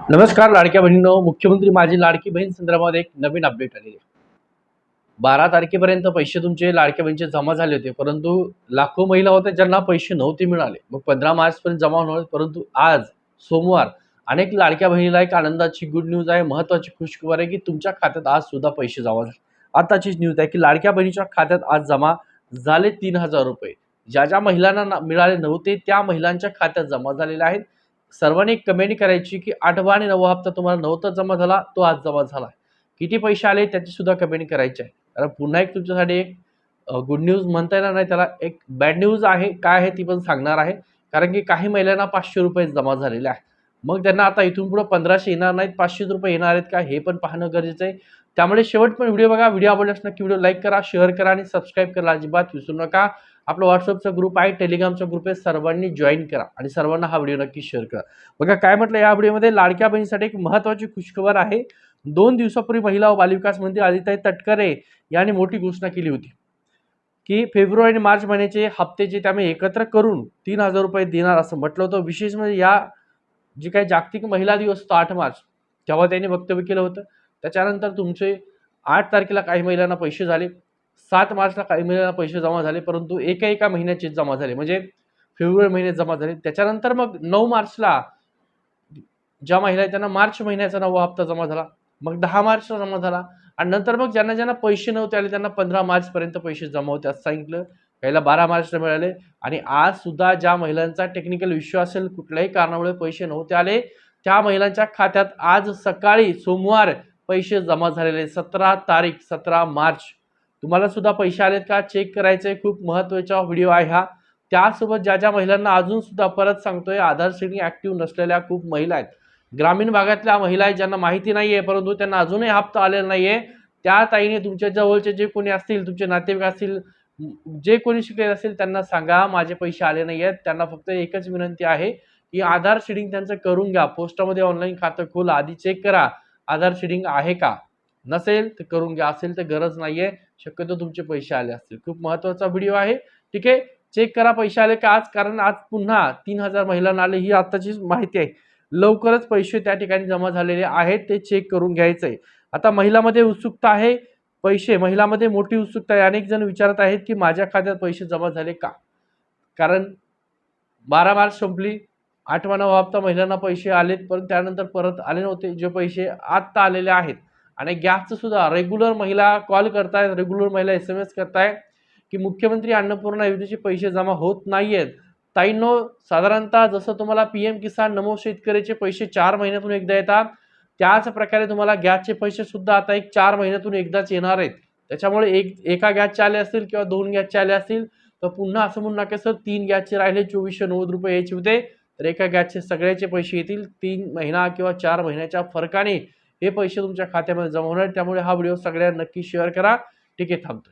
नमस्कार लाडक्या बहिणीनो. मुख्यमंत्री माझी लाडकी बहीण संदर्भात एक नवीन अपडेट आलेली आहे. बारा तारखेपर्यंत पैसे तुमचे लाडक्या बहिणीचे जमा झाले होते परंतु लाखो महिला होत्या ज्यांना पैसे नव्हते मिळाले. मग पंधरा मार्चपर्यंत जमा होणार परंतु आज सोमवार अनेक लाडक्या बहिणीला एक आनंदाची गुड न्यूज आहे महत्त्वाची खुशखबर आहे की तुमच्या खात्यात आज सुद्धा पैसे जमा झाले. आताचीच न्यूज आहे की लाडक्या बहिणीच्या खात्यात आज जमा झाले तीन हजार रुपये. ज्या ज्या महिलांना ना- मिळाले नव्हते त्या महिलांच्या खात्यात जमा झालेले आहेत. सर्वांनी कमेंट करायची की आठवा आणि नववा हप्ता तुम्हाला नव्हता जमा झाला तो आज जमा झाला. किती पैसे आले त्याची सुद्धा कमेंट करायची आहे. कारण पुन्हा एक तुमच्यासाठी एक गुड न्यूज म्हणता येणार नाही. त्याला एक बॅड न्यूज आहे काय आहे ती पण सांगणार आहे. कारण की काही महिलांना पाचशे रुपये जमा झालेले आहे. मग त्यांना आता इथून पुढे पंधराशे येणार नाहीत पाचशे रुपये येणार आहेत का हे पण पाहणं गरजेचं आहे. त्यामुळे शेवट पण व्हिडिओ बघा. व्हिडिओ आवडल्यास नक्की व्हिडिओ लाईक करा शेअर करा आणि सबस्क्राईब करा अजिबात विसरू नका. आपला व्हॉट्सअपचा ग्रुप आहे टेलिग्रामचा ग्रुप आहे सर्वांनी जॉईन करा आणि सर्वांना हा व्हिडिओ नक्की शेअर करा. बघा काय म्हटलं या व्हिडिओमध्ये लाडक्या बहिणीसाठी एक महत्त्वाची खुशखबर आहे. दोन दिवसापूर्वी महिला व बालविकास मंत्री आदिताई तटकरे यांनी मोठी घोषणा केली होती की फेब्रुवारी आणि मार्च महिन्याचे हप्ते जे त्यामुळे एकत्र करून तीन हजार रुपये देणार असं म्हटलं होतं. विशेष म्हणजे या जे काही जागतिक महिला दिवस होता आठ मार्च तेव्हा त्यांनी वक्तव्य केलं होतं. त्याच्यानंतर तुमचे आठ तारखेला काही महिलांना पैसे झाले. सात मार्चला काही महिन्याला पैसे जमा झाले परंतु एका एका महिन्याचे जमा झाले. म्हणजे फेब्रुवारी महिन्यात जमा झाले. त्याच्यानंतर मग नऊ मार्चला ज्या महिला आहेत त्यांना मार्च महिन्याचा नवा हप्ता जमा झाला. मग दहा मार्चला जमा झाला. आणि नंतर मग ज्यांना ज्यांना पैसे नव्हते आले त्यांना पंधरा मार्चपर्यंत पैसे जमा होते असं सांगितलं. काहीला बारा मार्चला मिळाले. आणि आज सुद्धा ज्या महिलांचा टेक्निकल इश्यू असेल कुठल्याही कारणामुळे पैसे नव्हते आले त्या महिलांच्या खात्यात आज सकाळी सोमवार पैसे जमा झालेले. सतरा तारीख सतरा मार्च. तुम्हाला सुद्धा पैसे आलेत का? चेक करायचे खूप महत्त्वाचा व्हिडिओ आहे हा. त्यासोबत ज्या ज्या महिलांना अजून सुद्धा परत सांगतोय आधार श्रेणी ॲक्टिव्ह नसलेल्या खूप महिला आहेत. ग्रामीण भागातल्या महिला आहेत ज्यांना माहिती नाही आहे परंतु त्यांना अजूनही हप्ता आलेला नाही आहे त्या ताईने तुमच्या जवळचे जे कोणी असतील तुमचे नातेवाईक असतील जे कोणी शिकलेले असतील त्यांना सांगा माझे पैसे आले नाही आहेत त्यांना फक्त एकच विनंती आहे की आधार शेडिंग त्यांचं करून घ्या. पोस्टामध्ये ऑनलाईन खातं खोला. आधी चेक करा. आधार शेडिंग आहे का? नसेल तर करून घ्या असेल तर गरज नाही आहे शक्यतो तुमचे पैसे आले असतील. खूप महत्त्वाचा व्हिडिओ आहे. ठीक आहे? चेक करा पैसे आले का आज कारण आज पुन्हा तीन हजार महिलांना आले ही आत्ताचीच माहिती आहे. लवकरच पैसे त्या ठिकाणी जमा झालेले आहेत ते चेक करून घ्यायचं आहे आता महिलामध्ये उत्सुकता आहे. पैसे महिलामध्ये मोठी उत्सुकता आहे. अनेक जण विचारत आहेत की माझ्या खात्यात पैसे जमा झाले का? कारण बारा मार्च संपली. आठवा नवा हप्ता महिलांना पैसे आलेत पण त्यानंतर परत आले नव्हते. जे पैसे आत्ता आलेले आहेत आणि गॅसचं सुद्धा. रेग्युलर महिला कॉल करतायत रेग्युलर महिला एस एम एस करताय की मुख्यमंत्री अन्नपूर्णा योजनेचे पैसे जमा होत नाही आहेत ताईंनो साधारणतः जसं तुम्हाला पी एम किसान नमो शेतकऱ्याचे पैसे चार महिन्यातून एकदा येतात त्याच प्रकारे तुम्हाला गॅसचे पैसे सुद्धा आता एक चार महिन्यातून एकदाच येणार आहेत. त्याच्यामुळे एक एका गॅसचे आले असतील किंवा दोन गॅसचे आले असतील तर पुन्हा असं म्हणू नका सर तीन गॅसचे राहिले चोवीसशे नव्वद रुपये यायचे होते तर एका गॅसचे सगळ्याचे पैसे येतील तीन महिना किंवा चार महिन्याच्या फरकाने. हे पैसे तुमच्या खात्यामध्ये जमा होणार त्यामुळे हा व्हिडिओ सगळ्यांना नक्की शेअर करा. ठीक आहे थांबतो